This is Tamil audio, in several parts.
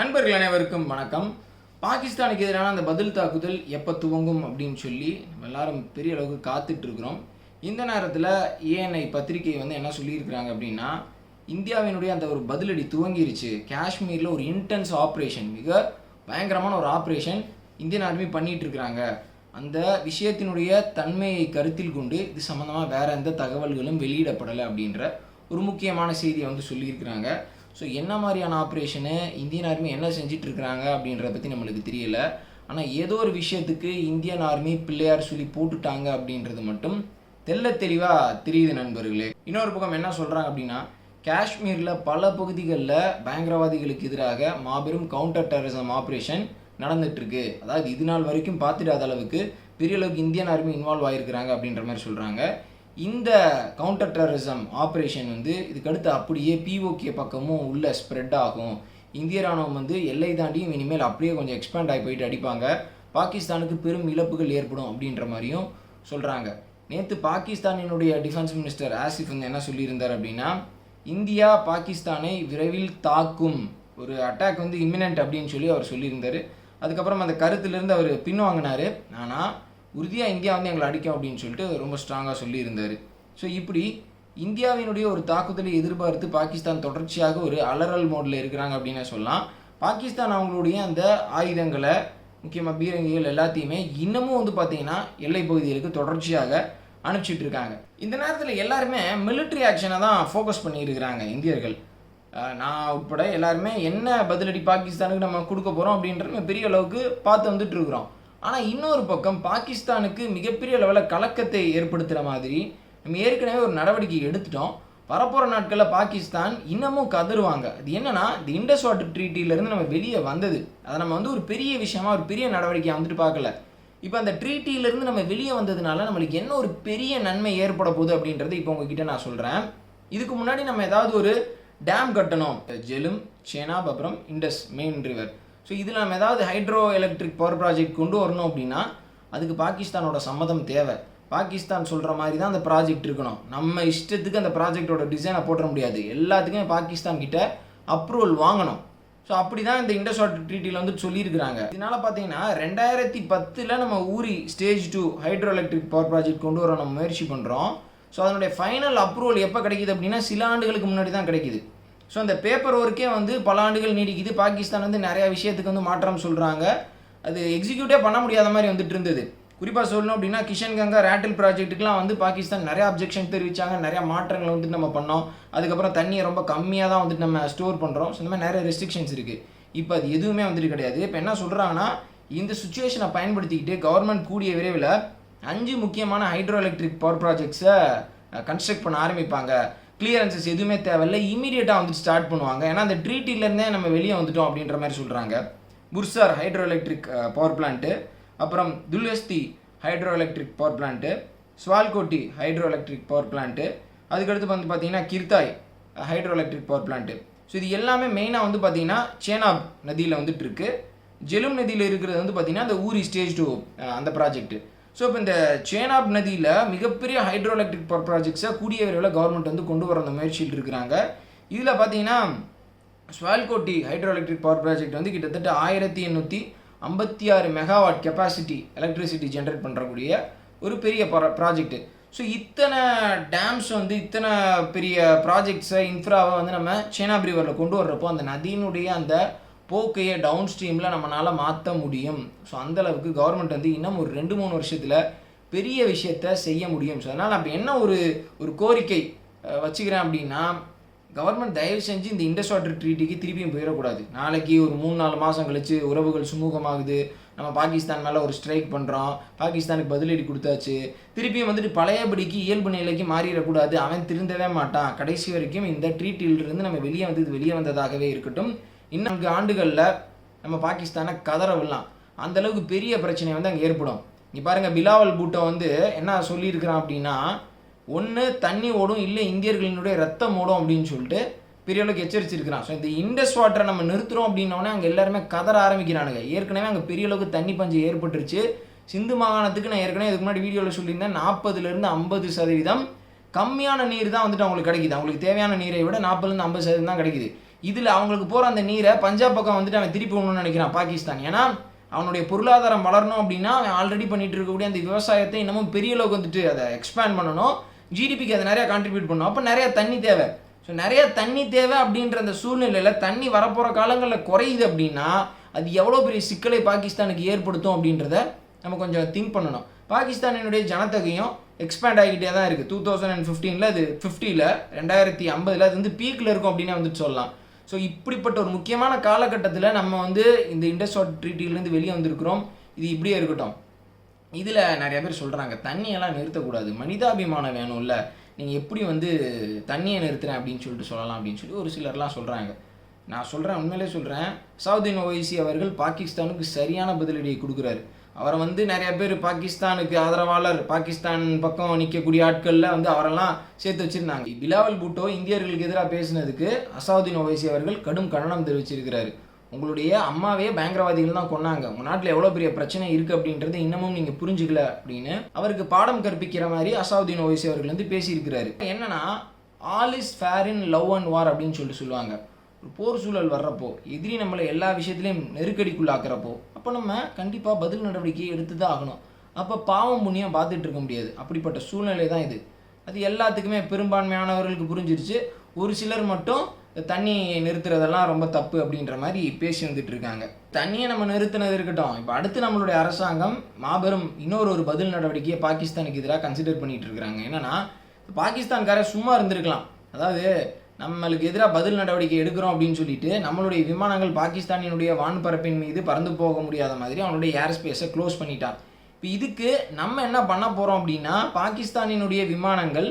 நண்பர்கள் அனைவருக்கும் வணக்கம். பாகிஸ்தானுக்கு எதிரான அந்த பதில் தாக்குதல் எப்போ துவங்கும் அப்படின்னு சொல்லி நம்ம எல்லாரும் பெரிய அளவுக்கு காத்துட்டு இருக்கிறோம். இந்த நேரத்தில் ஏஎன்ஐ பத்திரிகை வந்து என்ன சொல்லியிருக்கிறாங்க அப்படின்னா இந்தியாவினுடைய அந்த ஒரு பதிலடி துவங்கிருச்சு. காஷ்மீரில் ஒரு இன்டென்ஸ் ஆப்ரேஷன் மிக பயங்கரமான ஒரு ஆப்ரேஷன் இந்தியன் ஆர்மி பண்ணிட்டு இருக்கிறாங்க. அந்த விஷயத்தினுடைய தன்மையை கருத்தில் கொண்டு இது சம்மந்தமாக வேற எந்த தகவல்களும் வெளியிடப்படலை அப்படின்ற ஒரு முக்கியமான செய்தியை வந்து சொல்லியிருக்கிறாங்க. ஸோ என்ன மாதிரியான ஆப்ரேஷனு இந்தியன் ஆர்மி என்ன செஞ்சிட்டு இருக்கிறாங்க அப்படின்றத பற்றி நம்மளுக்கு தெரியல. ஆனால் ஏதோ ஒரு விஷயத்துக்கு இந்தியன் ஆர்மி பிள்ளையார் சொல்லி போட்டுட்டாங்க அப்படின்றது மட்டும் தெல்ல தெளிவாக தெரியுது நண்பர்களே. இன்னொரு பக்கம் என்ன சொல்கிறாங்க அப்படின்னா காஷ்மீரில் பல பகுதிகளில் பயங்கரவாதிகளுக்கு எதிராக மாபெரும் கவுண்டர் டெரரிசம் ஆப்ரேஷன் நடந்துட்டுருக்கு. அதாவது இது நாள் வரைக்கும் பார்த்துடாத அளவுக்கு பெரிய அளவுக்கு இந்தியன் ஆர்மி இன்வால்வ் ஆகிருக்கிறாங்க அப்படின்ற மாதிரி சொல்கிறாங்க இந்த கவுண்டர் டெரரிசம் ஆப்ரேஷன் வந்து இதுக்கடுத்து அப்படியே பிஓகே பக்கமும் உள்ள ஸ்ப்ரெட் ஆகும். இந்திய ராணுவம் வந்து எல்லை தாண்டியும் இனிமேல் அப்படியே கொஞ்சம் எக்ஸ்பேண்ட் ஆகி போயிட்டு அடிப்பாங்க. பாகிஸ்தானுக்கு பெரும் இழப்புகள் ஏற்படும் அப்படின்ற மாதிரியும் சொல்கிறாங்க நேற்று பாகிஸ்தானினுடைய டிஃபென்ஸ் மினிஸ்டர் ஆசிஃப் வந்து என்ன சொல்லியிருந்தார் அப்படின்னா இந்தியா பாகிஸ்தானை விரைவில் தாக்கும். ஒரு அட்டாக் வந்து இம்மினன்ட் அப்படின்னு சொல்லி அவர் சொல்லியிருந்தார். அதுக்கப்புறம் அந்த கருத்துலேருந்து அவர் பின்வாங்கினார். ஆனால் உறுதியாக இந்தியா வந்து எங்களை அடிக்கும் அப்படின்னு சொல்லிட்டு ரொம்ப ஸ்ட்ராங்காக சொல்லியிருந்தார். ஸோ இப்படி இந்தியாவினுடைய ஒரு தாக்குதலை எதிர்பார்த்து பாகிஸ்தான் தொடர்ச்சியாக ஒரு அலறல் மோடில் இருக்கிறாங்க அப்படின்னு சொல்லலாம். பாகிஸ்தான் அவங்களுடைய அந்த ஆயுதங்களை முக்கியமாக பீரங்கிகள் எல்லாத்தையுமே இன்னமும் வந்து பார்த்தீங்கன்னா எல்லை பகுதிகளுக்கு தொடர்ச்சியாக அனுப்பிச்சிட்டு இருக்காங்க. இந்த நேரத்தில் எல்லாருமே மிலிட்ரி ஆக்ஷனை தான் ஃபோக்கஸ் பண்ணியிருக்கிறாங்க இந்தியர்கள். நான் உட்பட எல்லாருமே என்ன பதிலடி பாகிஸ்தானுக்கு நம்ம கொடுக்க போகிறோம் அப்படின்றது பெரிய அளவுக்கு பார்த்து வந்துட்டு இருக்கிறோம். ஆனால் இன்னொரு பக்கம் பாகிஸ்தானுக்கு மிகப்பெரிய லெவலில் கலக்கத்தை ஏற்படுத்துகிற மாதிரி நம்ம ஏற்கனவே ஒரு நடவடிக்கை எடுத்துட்டோம். வரப்போகிற நாட்களில் பாகிஸ்தான் இன்னமும் கதறுவாங்க. அது என்னென்னா இந்த இண்டஸ் வாட்டர் ட்ரீட்டிலேருந்து நம்ம வெளியே வந்தது. அதை நம்ம வந்து ஒரு பெரிய விஷயமா ஒரு பெரிய நடவடிக்கையாக வந்துட்டு பார்க்கல. இப்போ அந்த ட்ரீட்டிலேருந்து நம்ம வெளியே வந்ததுனால நம்மளுக்கு என்ன ஒரு பெரிய நன்மை ஏற்பட போகுது அப்படின்றது இப்போ உங்ககிட்ட நான் சொல்கிறேன் இதுக்கு முன்னாடி நம்ம ஏதாவது ஒரு டேம் கட்டணும். ஜெலும் சேனாப் அப்புறம் இண்டஸ் மெயின் ரிவர் ஸோ இதில் நம்ம ஏதாவது ஹைட்ரோ எலக்ட்ரிக் பவர் ப்ராஜெக்ட் கொண்டு வரணும் அப்படின்னா அதுக்கு பாகிஸ்தானோட சம்மதம் தேவை. பாகிஸ்தான் சொல்கிற மாதிரி தான் அந்த ப்ராஜெக்ட் இருக்கணும். நம்ம இஷ்டத்துக்கு அந்த ப்ராஜெக்டோட டிசைனை போட்டுற முடியாது. எல்லாத்துக்குமே பாகிஸ்தான் கிட்ட அப்ரூவல் வாங்கணும். ஸோ அப்படி தான் இந்த இண்டஸ்வாட் ட்ரீட்டியில் வந்து சொல்லியிருக்கிறாங்க. இதனால பார்த்தீங்கன்னா ரெண்டாயிரத்தி பத்தில் நம்ம Uri stage two hydroelectric power project கொண்டு வர நம்ம முயற்சி பண்ணுறோம் ஸோ அதனுடைய ஃபைனல் அப்ரூவல் எப்போ கிடைக்குது அப்படின்னா சில ஆண்டுகளுக்கு முன்னாடி தான் கிடைக்குது. ஸோ அந்த பேப்பர் ஒர்க்கே வந்து பல ஆண்டுகள் நீடிக்குது. பாகிஸ்தான் வந்து நிறையா விஷயத்துக்கு வந்து மாற்றம் சொல்கிறாங்க அது எக்ஸிக்யூட்டே பண்ண முடியாத மாதிரி வந்துட்டு இருந்தது. குறிப்பாக சொல்லணும் அப்படின்னா கிஷன் கங்கா ரேட்டில் ப்ராஜெக்ட்டுக்குலாம் வந்து பாகிஸ்தான் நிறைய அப்ஜெக்ஷன் தெரிவித்தாங்க நிறைய மாற்றங்களை வந்துட்டு நம்ம பண்ணோம். அதுக்கப்புறம் தண்ணியை ரொம்ப கம்மியாக தான் வந்துட்டு நம்ம ஸ்டோர் பண்ணுறோம் ஸோ இந்த மாதிரி நிறைய ரெஸ்ட்ரிக்ஷன்ஸ் இருக்குது இப்போ அது எதுவுமே வந்துட்டு கிடையாது. இப்போ என்ன சொல்கிறாங்கன்னா இந்த சுச்சுவேஷனை பயன்படுத்திக்கிட்டு கவர்மெண்ட் கூடிய விரைவில் அஞ்சு முக்கியமான ஹைட்ரோ எலக்ட்ரிக் பவர் ப்ராஜெக்ட்ஸை கன்ஸ்ட்ரக்ட் பண்ண ஆரம்பிப்பாங்க. கிளியரன்சஸ் எதுவுமே தேவையில்லை. இமீடியட்டாக வந்துட்டு ஸ்டார்ட் பண்ணுவாங்க. ஏன்னா அந்த ட்ரீட்டிலேருந்தே நம்ம வெளியே வந்துட்டோம் அப்படின்ற மாதிரி சொல்கிறாங்க புர்சார் ஹைட்ரோ எலக்ட்ரிக் பவர் பிளான்ட்டு அப்புறம் Dulhasti hydroelectric power plant Sawalkote hydroelectric power plant அதுக்கடுத்து வந்து பார்த்தீங்கன்னா Kirthai hydroelectric power plant so இது எல்லாமே மெயினாக வந்து பார்த்தீங்கன்னா சேனாப் நதியில் வந்துட்டு இருக்கு. ஜெலும் நதியில் இருக்கிறது வந்து பார்த்தீங்கன்னா அந்த ஊரி ஸ்டேஜ் டூ அந்த ப்ராஜெக்ட்டு ஸோ இப்போ இந்த சேனாப் நதியில் மிகப்பெரிய ஹைட்ரோ எலக்ட்ரிக் பவர் ப்ராஜெக்ட்ஸை கூடிய விரைவில் கவர்மெண்ட் வந்து கொண்டு வர அந்த முயற்சியில் இருக்கிறாங்க. இதில் பார்த்தீங்கன்னா Sawalkote hydro electric power project வந்து கிட்டத்தட்ட ஆயிரத்தி எண்ணூற்றி ஐம்பத்தி ஆறு மெகாவாட் கெப்பாசிட்டி எலக்ட்ரிசிட்டி ஜென்ரேட் பண்ணுறக்கூடிய ஒரு பெரிய ப்ராஜெக்ட் ஸோ இத்தனை டேம்ஸ் வந்து இத்தனை பெரிய ப்ராஜெக்ட்ஸை இன்ஃப்ராவை வந்து நம்ம சேனாப் ரிவரில் கொண்டு வர்றப்போ அந்த நதியினுடைய அந்த போக்கையை டவுன் ஸ்ட்ரீமில் நம்மளால் மாற்ற முடியும். ஸோ அந்தளவுக்கு கவர்மெண்ட் வந்து இன்னும் ஒரு ரெண்டு மூணு வருஷத்தில் பெரிய விஷயத்த செய்ய முடியும். ஸோ அதனால் அப்போ என்ன ஒரு ஒரு கோரிக்கை வச்சுக்கிறேன் அப்படின்னா கவர்மெண்ட் தயவு செஞ்சு இந்த இண்டஸ் வாட்டர் ட்ரீட்டிக்கு திருப்பியும் போயிடக்கூடாது. நாளைக்கு ஒரு மூணு நாலு மாதம் கழிச்சு உறவுகள் சுமூகமாகுது. நம்ம பாகிஸ்தான் மேலே ஒரு ஸ்ட்ரைக் பண்ணுறோம் பாகிஸ்தானுக்கு பதிலடி கொடுத்தாச்சு. திருப்பியும் வந்துட்டு பழையபடிக்கு இயல்பு நிலைக்கு மாறிடக்கூடாது. அவன் திருந்தவே மாட்டான். கடைசி வரைக்கும் இந்த ட்ரீட்டிலிருந்து நம்ம வெளியே வந்தது வெளியே வந்ததாகவே இருக்கட்டும். இன்னும் நான்கு ஆண்டுகளில் நம்ம பாகிஸ்தானை கதற விடலாம் அந்த அளவுக்கு பெரிய பிரச்சனை வந்து அங்கே ஏற்படும். நீ பாருங்கள் பிலாவல் பூட்டோ வந்து என்ன சொல்லியிருக்கிறான் அப்படின்னா ஒன்று தண்ணி ஓடும் இல்லை இந்தியர்களினுடைய ரத்தம் ஓடும் அப்படின்னு சொல்லிட்டு பெரிய அளவுக்கு எச்சரிச்சிருக்கிறான். ஸோ இந்த இண்டஸ் வாட்டரை நம்ம நிறுத்துறோம் அப்படின்னோடனே அங்கே எல்லாருமே கதற ஆரம்பிக்கிறானுங்க. ஏற்கனவே அங்கே பெரிய அளவுக்கு தண்ணி பஞ்சம் ஏற்பட்டுருச்சு. சிந்து மாகாணத்துக்கு நான் ஏற்கனவே இதுக்கு முன்னாடி வீடியோவில் சொல்லியிருந்தேன் நாற்பதுலேருந்து ஐம்பது சதவீதம் கம்மியான நீர் தான் வந்துட்டு அவங்களுக்கு கிடைக்குது. அவங்களுக்கு தேவையான நீரை விட நாற்பதுலேருந்து ஐம்பது சதவீதம் தான் கிடைக்குது. இதில் அவங்களுக்கு போகிற அந்த நீரை பஞ்சாப் பக்கம் வந்துட்டு அவன் திருப்பி விடணும்னு நினைக்கிறான் பாகிஸ்தான். ஏன்னா அவனுடைய பொருளாதாரம் வளரணும் அப்படின்னா அவன் ஆல்ரெடி பண்ணிட்டு இருக்கக்கூடிய அந்த விவசாயத்தை இன்னமும் பெரிய அளவுக்கு வந்துட்டு அதை எக்ஸ்பேண்ட் பண்ணணும். ஜிடிபிக்கு அதை நிறையா கான்ட்ரிபியூட் பண்ணணும். அப்போ நிறையா தண்ணி தேவை. ஸோ நிறைய தண்ணி தேவை அப்படின்ற அந்த சூழ்நிலையில் தண்ணி வரப்போகிற காலங்களில் குறையுது அப்படின்னா அது எவ்வளோ பெரிய சிக்கலை பாகிஸ்தானுக்கு ஏற்படுத்தும் அப்படின்றத நம்ம கொஞ்சம் திங்க் பண்ணணும். பாகிஸ்தானினுடைய ஜனத்தொகையும் எக்ஸ்பேண்ட் ஆகிக்கிட்டே தான் இருக்குது டூ தௌசண்ட் அண்ட் ஃபிஃப்டீனில் அது ஃபிஃப்டியில் ரெண்டாயிரத்தி ஐம்பதில் அது வந்து பீக்கில் இருக்கும் அப்படின்னு வந்துட்டு சொல்லலாம். ஸோ இப்படிப்பட்ட ஒரு முக்கியமான காலகட்டத்தில் நம்ம வந்து இந்த இண்டஸ் ட்ரீட்டிலேருந்து வெளியே வந்திருக்கிறோம். இது இப்படியே இருக்கட்டும். இதில் நிறைய பேர் சொல்கிறாங்க தண்ணியெல்லாம் நிறுத்தக்கூடாது. மனிதாபிமானம் வேணும்ல. நீங்கள் எப்படி வந்து தண்ணியை நிறுத்துறேன்? அப்படின்னு சொல்லிட்டு சொல்லலாம் அப்படின்னு சொல்லி ஒரு சிலர்லாம் சொல்கிறாங்க நான் சொல்கிறேன் உண்மையிலே சொல்கிறேன் சவுதீன் ஓவைசி அவர்கள் பாகிஸ்தானுக்கு சரியான பதிலடியை கொடுக்குறாரு. அவரை வந்து நிறைய பேர் பாகிஸ்தானுக்கு ஆதரவாளர் பாகிஸ்தான் பக்கம் நிற்கக்கூடிய ஆட்களில் வந்து அவரெல்லாம் சேர்த்து வச்சுருந்தாங்க. பிலாவல் பூட்டோ இந்தியர்களுக்கு எதிராக பேசினதுக்கு அசாவுதீன் ஓவைசி அவர்கள் கடும் கண்டனம் தெரிவிச்சிருக்கிறாரு. உங்களுடைய அம்மாவே பயங்கரவாதிகள் தான் கொன்னாங்க. உங்கள் நாட்டில் எவ்வளோ பெரிய பிரச்சனை இருக்குது அப்படின்றது இன்னமும் நீங்கள் புரிஞ்சுக்கல அப்படின்னு அவருக்கு பாடம் கற்பிக்கிற மாதிரி அசாவுதீன் ஓவைசி அவர்கள் வந்து பேசியிருக்கிறாரு. என்னன்னா all is fair in love and war அப்படின்னு சொல்லிட்டு சொல்லுவாங்க. ஒரு போர் சூழல் வர்றப்போ எதிரி நம்மளை எல்லா விஷயத்துலையும் நெருக்கடிக்குள்ளாக்குறப்போ அப்போ நம்ம கண்டிப்பாக பதில் நடவடிக்கை எடுத்து தான் ஆகணும். அப்போ பாவம் புண்ணியம் பார்த்துட்டு இருக்க முடியாது. அப்படிப்பட்ட சூழ்நிலை தான் இது. அது எல்லாத்துக்குமே பெரும்பான்மையானவர்களுக்கு புரிஞ்சிருச்சு. ஒரு சிலர் மட்டும் தண்ணி நிறுத்துறதெல்லாம் ரொம்ப தப்பு அப்படின்ற மாதிரி பேசி வந்துட்டு இருக்காங்க. தண்ணியை நம்ம நிறுத்தினது இருக்கட்டும். இப்போ அடுத்து நம்மளுடைய அரசாங்கம் மாபெரும் இன்னொரு ஒரு பதில் நடவடிக்கையை பாகிஸ்தானுக்கு எதிராக கன்சிடர் பண்ணிட்டு இருக்காங்க என்னன்னா பாகிஸ்தான்காரன் சும்மா இருந்திருக்கலாம். அதாவது நம்மளுக்கு எதிராக பதில் நடவடிக்கை எடுக்கிறோம் அப்படின்னு சொல்லிட்டு நம்மளுடைய விமானங்கள் பாகிஸ்தானினுடைய வான்பரப்பின் மீது பறந்து போக முடியாத மாதிரி அவனுடைய ஏர் ஸ்பேஸை க்ளோஸ் பண்ணிட்டான். இப்போ இதுக்கு நம்ம என்ன பண்ண போகிறோம் அப்படின்னா பாகிஸ்தானினுடைய விமானங்கள்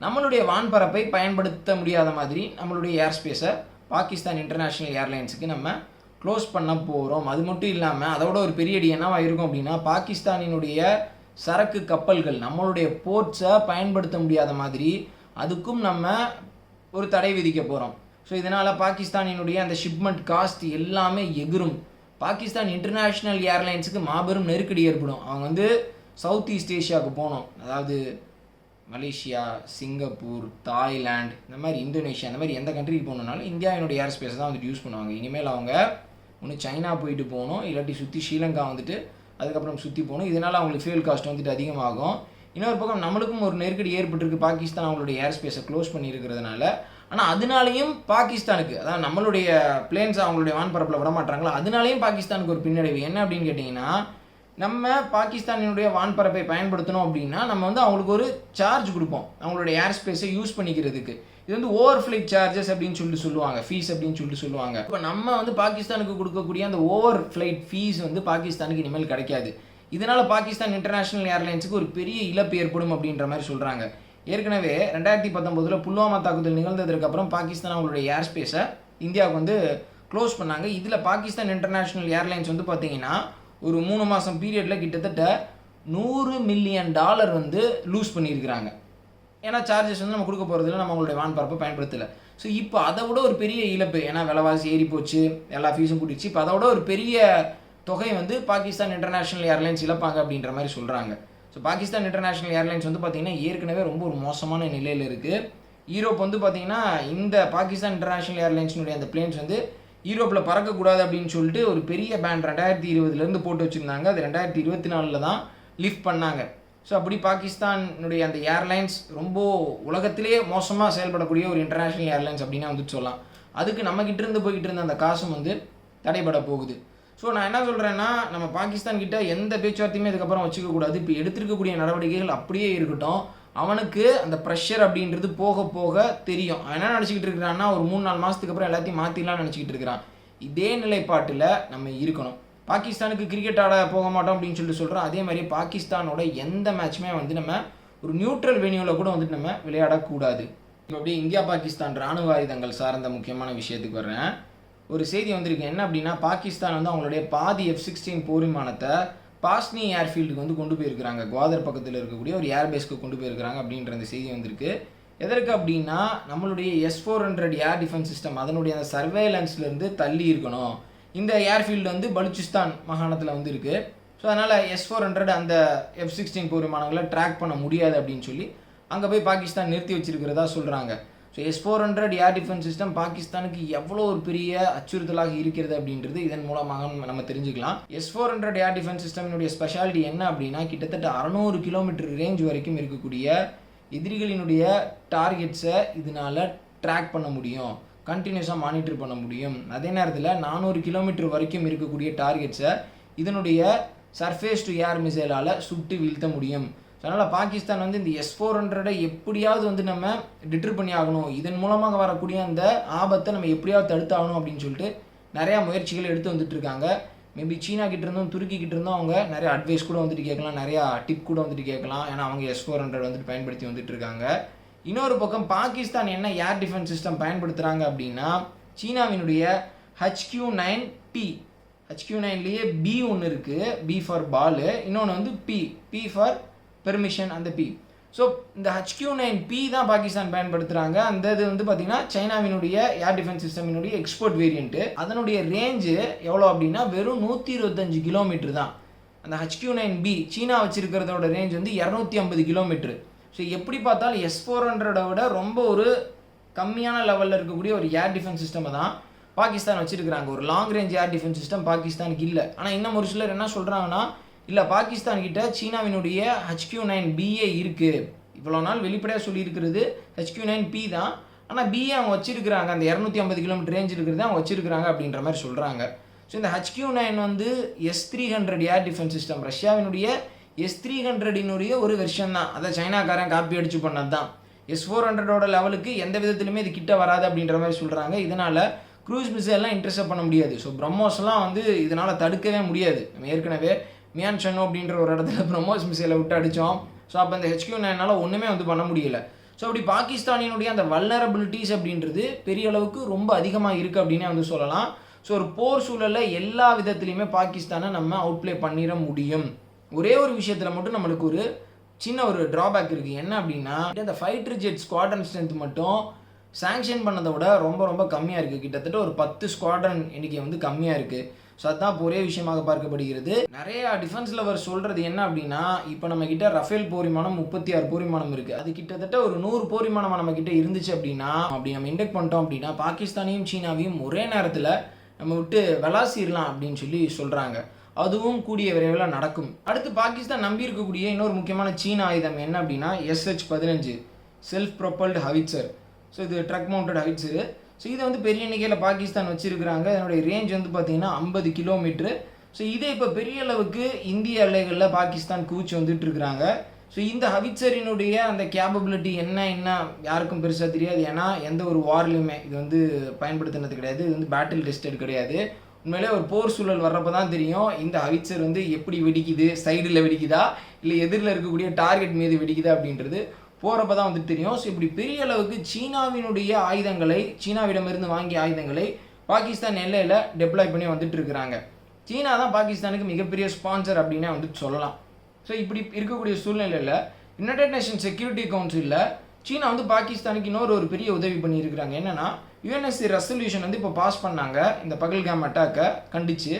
நம்மளுடைய வான்பரப்பை பயன்படுத்த முடியாத மாதிரி நம்மளுடைய ஏர் ஸ்பேஸை பாகிஸ்தான் இன்டர்நேஷ்னல் ஏர்லைன்ஸுக்கு நம்ம க்ளோஸ் பண்ண போகிறோம் அது மட்டும் இல்லாமல் அதோட ஒரு பெரிய அடி என்னவாக இருக்கும் அப்படின்னா பாகிஸ்தானினுடைய சரக்கு கப்பல்கள் நம்மளுடைய போர்ட்ஸை பயன்படுத்த முடியாத மாதிரி அதுக்கும் நம்ம ஒரு தடை விதிக்க போகிறோம் ஸோ இதனால் பாகிஸ்தானினுடைய அந்த ஷிப்மெண்ட் காஸ்ட் எல்லாமே எகிரும். பாகிஸ்தான் இன்டர்நேஷ்னல் ஏர்லைன்ஸுக்கு மாபெரும் நெருக்கடி ஏற்படும். அவங்க வந்து சவுத் ஈஸ்ட் ஏஷியாவுக்கு போகணும் அதாவது மலேசியா சிங்கப்பூர் தாய்லாந்து இந்த மாதிரி இந்தோனேஷியா இந்த மாதிரி எந்த கண்ட்ரிக்கு போகணுன்னாலும் இந்தியாவினுடைய ஏர் ஸ்பேஸ் தான் வந்துட்டு யூஸ் பண்ணுவாங்க. இனிமேல் அவங்க ஒன்று சைனா போயிட்டு போகணும். இல்லாட்டி சுற்றி ஸ்ரீலங்கா வந்துட்டு அதுக்கப்புறம் சுற்றி போகணும். இதனால் அவங்களுக்கு ஃபியூல் காஸ்ட் வந்துட்டு அதிகமாகும். இன்னொரு பக்கம் நம்மளுக்கும் ஒரு நெருக்கடி ஏற்பட்டிருக்கு. பாகிஸ்தான் அவங்களுடைய ஏர் ஸ்பேஸை க்ளோஸ் பண்ணியிருக்கிறதுனால. ஆனால் அதனாலையும் பாகிஸ்தானுக்கு அதாவது நம்மளுடைய பிளேன்ஸ் அவங்களுடைய வான்பரப்பில் விடமாட்டாங்களோ? அதனாலையும் பாகிஸ்தானுக்கு ஒரு பின்னடைவு. என்ன அப்படின்னு கேட்டிங்கன்னா நம்ம பாகிஸ்தானினுடைய வான்பரப்பை பயன்படுத்தணும் அப்படின்னா நம்ம வந்து அவங்களுக்கு ஒரு சார்ஜ் கொடுப்போம். அவங்களுடைய ஏர் ஸ்பேஸை யூஸ் பண்ணிக்கிறதுக்கு. இது வந்து ஓவர் ஃப்ளைட் சார்ஜஸ் அப்படின்னு சொல்லிட்டு சொல்லுவாங்க. ஃபீஸ் அப்படின்னு சொல்லிட்டு சொல்லுவாங்க. இப்போ நம்ம வந்து பாகிஸ்தானுக்கு கொடுக்கக்கூடிய அந்த ஓவர் ஃப்ளைட் ஃபீஸ் வந்து பாகிஸ்தானுக்கு இனிமேல் கிடைக்காது. இதனால் பாகிஸ்தான் இன்டர்நேஷனல் ஏர்லைன்ஸுக்கு ஒரு பெரிய இழப்பு ஏற்படும் அப்படின்ற மாதிரி சொல்கிறாங்க ஏற்கனவே ரெண்டாயிரத்தி பத்தொம்போதில் புல்வாமா தாக்குதல் நிகழ்ந்ததுக்கப்புறம் பாகிஸ்தான் அவங்களுடைய ஏர் ஸ்பேஸை இந்தியாவுக்கு வந்து க்ளோஸ் பண்ணாங்க. இதில் பாகிஸ்தான் இன்டர்நேஷ்னல் ஏர்லைன்ஸ் வந்து பார்த்தீங்கன்னா ஒரு மூணு மாதம் பீரியடில் கிட்டத்தட்ட நூறு மில்லியன் டாலர் வந்து லூஸ் பண்ணியிருக்கிறாங்க. ஏன்னா சார்ஜஸ் வந்து நம்ம கொடுக்க போகிறதுல நம்ம அவங்களுடைய வான்பரப்பை பயன்படுத்தலை. ஸோ இப்போ அதை விட ஒரு பெரிய இழப்பு. ஏன்னா விலைவாசி ஏறி போச்சு எல்லா ஃபீஸும் கூட்டிச்சு இப்போ அதை விட ஒரு பெரிய தொகை வந்து பாகிஸ்தான் இன்டர்நேஷ்னல் ஏர்லைன்ஸ் இழப்பாங்க அப்படின்ற மாதிரி சொல்கிறாங்க ஸோ பாகிஸ்தான் இன்டர்நேஷ்னல் ஏர்லைன்ஸ் வந்து பார்த்திங்கன்னா ஏற்கனவே ரொம்ப ஒரு மோசமான நிலையில் இருக்குது ஈரோப் வந்து பார்த்திங்கன்னா இந்த பாகிஸ்தான் இன்டர்நேஷ்னல் ஏர்லைன்ஸினுடைய அந்த பிளேன்ஸ் வந்து ஈரோப்பில் பறக்கக்கூடாது அப்படின்னு சொல்லிட்டு ஒரு பெரிய பேன் ரெண்டாயிரத்தி இருபதுலேருந்து போட்டு வச்சுருந்தாங்க. அது ரெண்டாயிரத்தி இருபத்தி நாலில் தான் லிஃப்ட் பண்ணாங்க. ஸோ அப்படி பாகிஸ்தானுடைய அந்த ஏர்லைன்ஸ் ரொம்ப உலகத்திலே மோசமாக செயல்படக்கூடிய ஒரு இன்டர்நேஷ்னல் ஏர்லைன்ஸ் அப்படின்னு வந்துட்டு சொல்லலாம். அதுக்கு நம்மக்கிட்ட இருந்து போய்கிட்டு இருந்த அந்த காசும் வந்து தடைபட போகுது. ஸோ நான் என்ன சொல்கிறேன்னா நம்ம பாகிஸ்தான் கிட்ட எந்த பேச்சுவார்த்தையுமே இதுக்கப்புறம் வச்சுக்க கூடாது இப்போ எடுத்திருக்கக்கூடிய நடவடிக்கைகள் அப்படியே இருக்கட்டும். அவனுக்கு அந்த ப்ரெஷர் அப்படின்றது போக போக தெரியும். அவன் என்ன நினச்சிக்கிட்டு இருக்கிறான்னா ஒரு மூணு நாலு மாதத்துக்கு அப்புறம் எல்லாத்தையும் மாற்றிடலாம்னு நினச்சிக்கிட்டு இருக்கிறான். இதே நிலைப்பாட்டில் நம்ம இருக்கணும். பாகிஸ்தானுக்கு கிரிக்கெட் ஆட போக மாட்டோம் அப்படின்னு சொல்லிட்டு சொல்கிறோம் அதே மாதிரி பாகிஸ்தானோட எந்த மேட்ச்சுமே வந்து நம்ம ஒரு நியூட்ரல் வெனியூவில் கூட வந்துட்டு நம்ம விளையாடக்கூடாது. இப்போ அப்படியே இந்தியா பாகிஸ்தான் ராணுவ ஆயுதங்கள் சார்ந்த முக்கியமான விஷயத்துக்கு வர்றேன். ஒரு செய்தி வந்திருக்கு. என்ன அப்படின்னா பாகிஸ்தான் வந்து அவங்களுடைய பாதி எஃப் சிக்ஸ்டீன் போரிமானத்தை பாஸ்னி ஏர்ஃபீல்டுக்கு வந்து கொண்டு போயிருக்கிறாங்க. குவாதர் பக்கத்தில் இருக்கக்கூடிய ஒரு ஏர்பேஸ்க்கு கொண்டு போயிருக்கிறாங்க அப்படின்ற அந்த செய்தி வந்திருக்கு. எதற்கு அப்படின்னா நம்மளுடைய S four hundred air defence system அதனுடைய அந்த சர்வேலன்ஸ்லேருந்து தள்ளி இருக்கணும். இந்த ஏர்ஃபீல்டு வந்து பலுச்சிஸ்தான் மாகாணத்தில் வந்து இருக்குது ஸோ அதனால் எஸ் ஃபோர் ஹண்ட்ரட் அந்த எஃப் சிக்ஸ்டீன் போர் விமானங்களை ட்ராக் பண்ண முடியாது அப்படின்னு சொல்லி அங்கே போய் பாகிஸ்தான் நிறுத்தி வச்சிருக்கிறதா சொல்கிறாங்க so S four hundred air defence system பாகிஸ்தானுக்கு எவ்வளோ ஒரு பெரிய அச்சுறுத்தலாக இருக்கிறது அப்படின்றது இதன் மூலமாக நம்ம தெரிஞ்சுக்கலாம். S four hundred air defence சிஸ்டமினுடைய speciality என்ன அப்படின்னா கிட்டத்தட்ட அறநூறு கிலோமீட்டர் ரேஞ்ச் வரைக்கும் இருக்கக்கூடிய எதிரிகளினுடைய டார்கெட்ஸை இதனால் ட்ராக் பண்ண முடியும். கண்டினியூஸாக மானிட்டர் பண்ண முடியும். அதே நேரத்தில் நானூறு கிலோமீட்டர் வரைக்கும் இருக்கக்கூடிய டார்கெட்ஸை இதனுடைய சர்ஃபேஸ் டு ஏர் மிசைலால் சுட்டு வீழ்த்த முடியும். அதனால் பாகிஸ்தான் வந்து இந்த எஸ் ஃபோர் ஹண்ட்ரடை எப்படியாவது வந்து நம்ம டிட்ரு பண்ணி ஆகணும். இதன் மூலமாக வரக்கூடிய அந்த ஆபத்தை நம்ம எப்படியாவது தடுத்தாகணும் அப்படின்னு சொல்லிட்டு நிறையா முயற்சிகள் எடுத்து வந்துட்டு இருக்காங்க. மேபி சீனா கிட்ட இருந்தும் துருக்கி கிட்ட இருந்தும் அவங்க நிறைய அட்வைஸ் கூட வந்துட்டு கேட்கலாம். நிறையா டிப் கூட வந்துட்டு கேட்கலாம். ஏன்னா அவங்க எஸ் ஃபோர் ஹண்ட்ரட் வந்துட்டு பயன்படுத்தி வந்துட்டு இருக்காங்க. இன்னொரு பக்கம் பாகிஸ்தான் என்ன ஏர் டிஃபென்ஸ் சிஸ்டம் பயன்படுத்துகிறாங்க அப்படின்னா சீனாவினுடைய ஹச்கியூ நைன் பி ஹச்கியூ நைன்லேயே பி ஒன்று இருக்குது பி ஃபார் பாலு இன்னொன்று வந்து பி பி ஃபார் பெர்மிஷன் அந்த பி ஸோ இந்த ஹச்கியூ நைன் பி தான் பாகிஸ்தான் பயன்படுத்துகிறாங்க அந்த இது வந்து பார்த்திங்கன்னா சைனாவினுடைய ஏர் டிஃபென்ஸ் சிஸ்டமினுடைய எக்ஸ்போர்ட் வேரியண்ட்டு அதனுடைய ரேஞ்சு எவ்வளோ அப்படின்னா வெறும் நூற்றி இருபத்தஞ்சு கிலோமீட்டர் தான். அந்த ஹச்கியூ நைன் பி சீனா வச்சுருக்கிறதோட ரேஞ்ச் வந்து இரநூத்தி ஐம்பது கிலோமீட்டரு ஸோ எப்படி பார்த்தாலும் எஸ் ஃபோர் ஹண்ட்ரடை விட ரொம்ப ஒரு கம்மியான லெவலில் இருக்கக்கூடிய ஒரு ஏர் டிஃபென்ஸ் சிஸ்டமை தான் பாகிஸ்தான் வச்சுருக்கிறாங்க. ஒரு long range air defence system பாகிஸ்தானுக்கு இல்லை. ஆனால் இன்னும் ஒரு சிலர் என்ன சொல்கிறாங்கன்னா இல்லை பாகிஸ்தான் கிட்ட சீனாவினுடைய ஹச்கியூ நைன் பிஏ இருக்குது இவ்வளோ நாள் வெளிப்படையாக சொல்லியிருக்கிறது ஹச்கியூ நைன் பி தான். ஆனால் பிஏ அவங்க வச்சிருக்கிறாங்க. அந்த இரநூத்தி ஐம்பது கிலோமீட்டர் ரேஞ்ச் இருக்கிறது அவங்க வச்சிருக்கிறாங்க அப்படின்ற மாதிரி சொல்கிறாங்க ஸோ இந்த ஹச்கியூ நைன் வந்து S three hundred air defence system ரஷ்யாவினுடைய எஸ் த்ரீ ஹண்ட்ரடினுடைய ஒரு வெர்ஷன் தான். அதை சைனாக்காரன் காப்பி அடிச்சு பண்ணது தான். எஸ் ஃபோர் ஹண்ட்ரடோட லெவலுக்கு எந்த விதத்துலையுமே இது கிட்ட வராது அப்படின்ற மாதிரி சொல்கிறாங்க இதனால் க்ரூஸ் மிசைல்லாம் இன்ட்ரெஸ்ட் பண்ண முடியாது. ஸோ பிரம்மோஸ்லாம் வந்து இதனால் தடுக்கவே முடியாது. நம்ம ஏற்கனவே மியான் சன்னோ அப்படின்ற ஒரு இடத்துல பிரம்மோஸ் மிசைலை விட்டு அடித்தோம். ஸோ அப்போ இந்த ஹெச்கியூ நைனால் ஒன்றுமே வந்து பண்ண முடியல. ஸோ அப்படி பாகிஸ்தானினுடைய அந்த வல்னரபிலிட்டிஸ் அப்படின்றது பெரிய அளவுக்கு ரொம்ப அதிகமாக இருக்குது அப்படின்னே வந்து சொல்லலாம். ஸோ ஒரு போர் சூழலில் எல்லா விதத்துலையுமே பாகிஸ்தானை நம்ம அவுட்ப்ளே பண்ணிட முடியும். ஒரே ஒரு விஷயத்தில் மட்டும் நம்மளுக்கு ஒரு சின்ன ஒரு ட்ராபேக் இருக்குது என்ன அப்படின்னா இந்த ஃபைட்டர் ஜெட் ஸ்குவாட்ரன் ஸ்ட்ரென்த் மட்டும் சேங்ஷன் பண்ணதை விட ரொம்ப ரொம்ப கம்மியாக இருக்குது கிட்டத்தட்ட ஒரு பத்து ஸ்குவாட்ரன் எண்ணிக்கை வந்து கம்மியாக இருக்குது ஸோ அதுதான் ஒரே விஷயமாக பார்க்கப்படுகிறது. நிறைய டிஃபென்ஸ் லவர் சொல்கிறது என்ன அப்படின்னா இப்போ நம்ம கிட்ட ரஃபேல் போரிமானம் முப்பத்தி ஆறு போரிமானம் இருக்குது அது கிட்டத்தட்ட ஒரு நூறு போரிமானம் நம்ம கிட்ட இருந்துச்சு அப்படின்னா அப்படி நம்ம இண்டெக்ட் பண்ணிட்டோம் அப்படின்னா பாகிஸ்தானையும் சீனாவையும் ஒரே நேரத்தில் நம்ம விட்டு விளாசிடலாம் அப்படின்னு சொல்லி சொல்கிறாங்க அதுவும் கூடிய விரைவில் நடக்கும். அடுத்து பாகிஸ்தான் நம்பி இருக்கக்கூடிய இன்னொரு முக்கியமான சீன ஆயுதம் என்ன அப்படின்னா எஸ்ஹெச் பதினஞ்சு செல்ஃப் ப்ரொப்பல்டு ஹவிட்சர் ஸோ இது ட்ரக் மவுண்டட் ஹவிட்சரு ஸோ இதை வந்து பெரிய எண்ணிக்கையில் பாகிஸ்தான் வச்சுருக்கிறாங்க. அதனுடைய ரேஞ்ச் வந்து பார்த்திங்கன்னா ஐம்பது கிலோமீட்ரு ஸோ இதே இப்போ பெரிய அளவுக்கு இந்திய எல்லைகளில் பாகிஸ்தான் கூச்சி வந்துட்டு இருக்கிறாங்க ஸோ இந்த ஹவிட்சரினுடைய அந்த கேப்பபிலிட்டி என்ன என்ன யாருக்கும் பெருசாக தெரியாது. ஏன்னா எந்த ஒரு வார்லையுமே இது வந்து பயன்படுத்தினது கிடையாது. இது வந்து பேட்டில் டெஸ்டட் கிடையாது. உண்மையிலே ஒரு போர் சூழல் வர்றப்போ தான் தெரியும் இந்த ஹவிட்சர் வந்து எப்படி வெடிக்குது சைடில் வெடிக்குதா இல்லை எதிரில் இருக்கக்கூடிய டார்கெட் மீது வெடிக்குதா அப்படின்றது. போகிறப்ப தான் வந்து தெரியும். ஸோ இப்படி பெரிய அளவுக்கு சீனாவினுடைய ஆயுதங்களை சீனாவிடமிருந்து வாங்கிய ஆயுதங்களை பாகிஸ்தான் எல்லையில் டெப்ளாய் பண்ணி வந்துட்டு இருக்கிறாங்க. சீனா தான் பாகிஸ்தானுக்கு மிகப்பெரிய ஸ்பான்சர் அப்படின்னே வந்துட்டு சொல்லலாம். ஸோ இப்படி இருக்கக்கூடிய சூழ்நிலையில் யுனைடெட் நேஷன் செக்யூரிட்டி கவுன்சிலில் சீனா வந்து பாகிஸ்தானுக்கு இன்னொரு ஒரு பெரிய உதவி பண்ணியிருக்கிறாங்க. என்னென்னா யுஎன்எஸ்சி ரெசல்யூஷன் வந்து இப்போ பாஸ் பண்ணாங்க. இந்த பகல்காம் அட்டாக்கை கண்டிச்சு.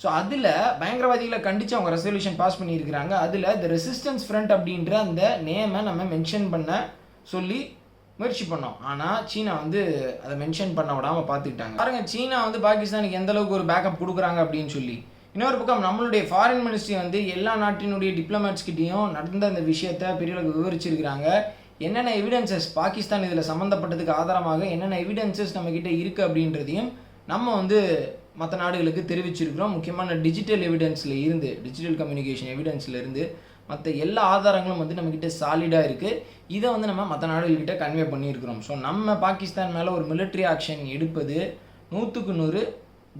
ஸோ அதில் பயங்கரவாதிகளை கண்டித்து அவங்க ரெசல்யூஷன் பாஸ் பண்ணியிருக்கிறாங்க. அதில் த ரெசிஸ்டன்ஸ் ஃப்ரண்ட் அப்படின்ற அந்த நேமை நம்ம மென்ஷன் பண்ண சொல்லி முயற்சி பண்ணோம். ஆனால் சீனா வந்து அதை மென்ஷன் பண்ண விடாமல் பார்த்துக்கிட்டாங்க. பாருங்க சீனா வந்து பாகிஸ்தானுக்கு எந்த அளவுக்கு ஒரு பேக்கப் கொடுக்குறாங்க அப்படின்னு சொல்லி. இன்னொரு பக்கம் நம்மளுடைய ஃபாரின் மினிஸ்ட்ரி வந்து எல்லா நாட்டினுடைய டிப்ளமேட்ஸ்கிட்டையும் நடந்த அந்த விஷயத்த பெரிய அளவுக்கு விவரிச்சிருக்கிறாங்க. என்னென்ன எவிடன்சஸ் பாகிஸ்தான் இதில் சம்மந்தப்பட்டதுக்கு ஆதாரமாக என்னென்ன எவிடன்சஸ் நம்மக்கிட்ட இருக்குது அப்படின்றதையும் நம்ம வந்து மற்ற நாடுகளுக்கு தெரிவிச்சிருக்கிறோம். முக்கியமான டிஜிட்டல் எவிடன்ஸில் இருந்து டிஜிட்டல் கம்யூனிகேஷன் எவிடன்ஸில் இருந்து மற்ற எல்லா ஆதாரங்களும் வந்து நம்மக்கிட்ட சாலிடாக இருக்குது இதை வந்து நம்ம மற்ற நாடுகள்கிட்ட கன்வே பண்ணியிருக்கிறோம். ஸோ நம்ம பாகிஸ்தான் மேலே ஒரு மிலிட்ரி ஆக்ஷன் எடுப்பது நூற்றுக்கு நூறு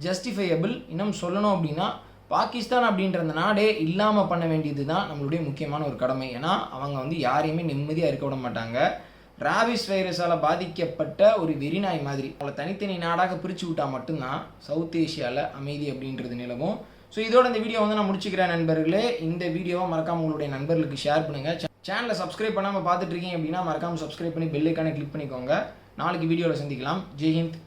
ஜஸ்டிஃபையபிள் இன்னும் சொல்லணும் அப்படின்னா பாகிஸ்தான் அப்படின்ற அந்த நாடே இல்லாமல் பண்ண வேண்டியது தான் நம்மளுடைய முக்கியமான ஒரு கடமை. ஏன்னா அவங்க வந்து யாரையுமே நிம்மதியாக இருக்க விட மாட்டாங்க. ராபிஸ் வைரஸால் பாதிக்கப்பட்ட ஒரு வெறிநாய் மாதிரி. அவளை தனித்தனி நாடாக பிரித்து விட்டால் மட்டும்தான் சவுத் ஏஷியாவில் அமைதி அப்படின்றது நிலவும். ஸோ இதோட இந்த வீடியோ வந்து நான் முடிச்சுக்கிறேன் நண்பர்களே. இந்த வீடியோவை மறக்காம உங்களுடைய நண்பர்களுக்கு ஷேர் பண்ணுங்கள் சேனலை சப்ஸ்கிரைப் பண்ணாமல் பார்த்துட்டு இருக்கீங்க அப்படின்னா மறக்காமல் சப்ஸ்கிரைப் பண்ணி பெல் கிளிக் பண்ணிக்கோங்க. நாளைக்கு வீடியோவில் சந்திக்கலாம். ஜெய்ஹிந்த்